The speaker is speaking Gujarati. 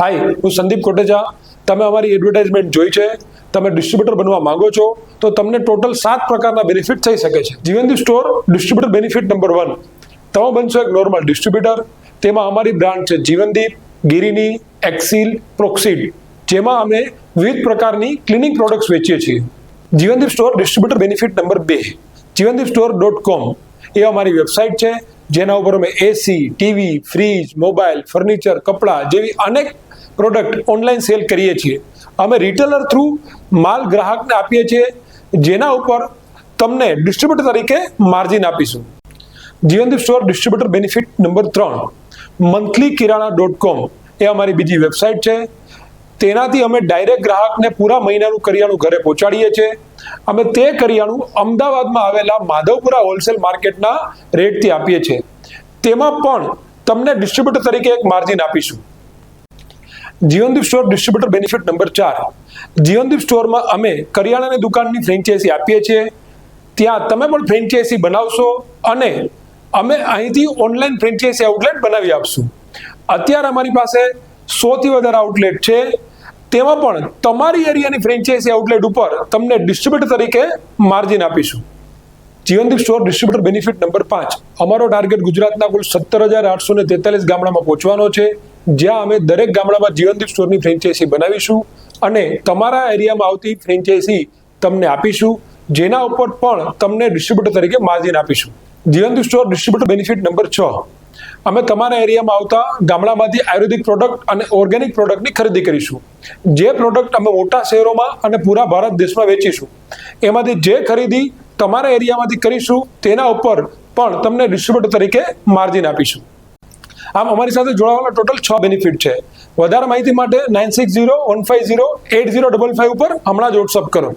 હાય હું સંદીપ કોટેજા. તમે અમારી એડવર્ટાઇઝમેન્ટ જોઈ છે. તમે ડિસ્ટ્રીબ્યુટર બનવા માંગો છો. તો તમને ટોટલ સાત પ્રકારના બેનિફિટ થઈ શકે છે. Jivandeep store distributor benefit number one તમે બનશો એક નોર્મલ ડિસ્ટ્રીબ્યુટર તેમાં અમારી બ્રાન્ડ છે જીવનદીપ ગિરિની, એક્સિલ, પ્રોક્સિડ. જેમાં અમે વિવિધ પ્રકારની ક્લિનિક પ્રોડક્ટ્સ વેચીએ છીએ. Jivandeep store distributor benefit number બે. જીવનદીપ સ્ટોર ડોટ કોમ એ અમારી વેબસાઇટ છે. જેના ઉપર અમે AC TV fridge mobile furniture કપડાં જેવી અનેક પ્રોડક્ટ ઓનલાઈન સેલ કરીએ છીએ. અમે રિટેલર થ્રુ માલ ગ્રાહકને આપીએ છીએ, જેના ઉપર તમને ડિસ્ટ્રીબ્યુટર તરીકે માર્જિન આપીશું. Jivandeep store distributor benefit number ત્રણ મંથલી કિરાણા ડોટ કોમ એ અમારી બીજી વેબસાઇટ છે. તેનાથી અમે ડાયરેક્ટ ગ્રાહકને પૂરા મહિનાનું કરિયાણું ઘરે પહોંચાડીએ છીએ. અમે તે કરિયાણું અમદાવાદમાં આવેલા માધવપુરા હોલસેલ માર્કેટના રેટથી આપીએ છીએ. તેમાં પણ તમને ડિસ્ટ્રીબ્યુટર તરીકે એક માર્જિન આપીશું. Jivandeep store distributor benefit number ચાર. જીવનદીપ સ્ટોરમાં અમે કરિયાણાની દુકાનની ફ્રેન્ચાઇઝી આપીએ છીએ. ત્યાં તમે પણ ફ્રેન્ચાઇઝી બનાવશો અને અમે અહીંથી ઓનલાઈન ફ્રેન્ચાઇઝી આઉટલેટ બનાવી આપશું. અત્યારે અમારી પાસે સોથી વધારે આઉટલેટ છે. તેમાં પણ તમારી એરિયાની ફ્રેન્ચાઇઝી આઉટલેટ ઉપર તમને ડિસ્ટ્રીબ્યુટર તરીકે માર્જિન આપીશું. Jivandeep store distributor benefit number પાંચ. અમારો ટાર્ગેટ ગુજરાતના કુલ સત્તર હજાર આઠસો ને તેતાલીસ ગામડામાં પહોંચવાનો છે. જ્યાં અમે દરેક ગામડામાં જીવનદીપ સ્ટોરની ફ્રેન્ચાઇઝી બનાવીશું અને તમારા એરિયામાં આવતી ફ્રેન્ચાઇઝી તમને આપીશું. જેના ઉપર પણ તમને ડિસ્ટ્રીબ્યુટર તરીકે માર્જિન આપીશું. Jivandeep store distributor benefit number છ. અમે તમારા એરિયામાં આવતા ગામડામાંથી આયુર્વેદિક પ્રોડક્ટ અને ઓર્ગેનિક પ્રોડક્ટની ખરીદી કરીશું. જે પ્રોડક્ટ અમે મોટા શહેરોમાં અને પૂરા ભારત દેશમાં વેચીશું. એમાંથી જે ખરીદી તમારા એરિયામાંથી કરીશું, તેના ઉપર પણ તમને ડિસ્ટ્રીબ્યુટર તરીકે માર્જિન આપીશું. આમ અમારી સાથે જોડાવાના ટોટલ છ બેનિફિટ છે. વધારે માહિતી માટે nine six zero one five zero eight zero double five ઉપર હમણાં જ વોટ્સઅપ કરો.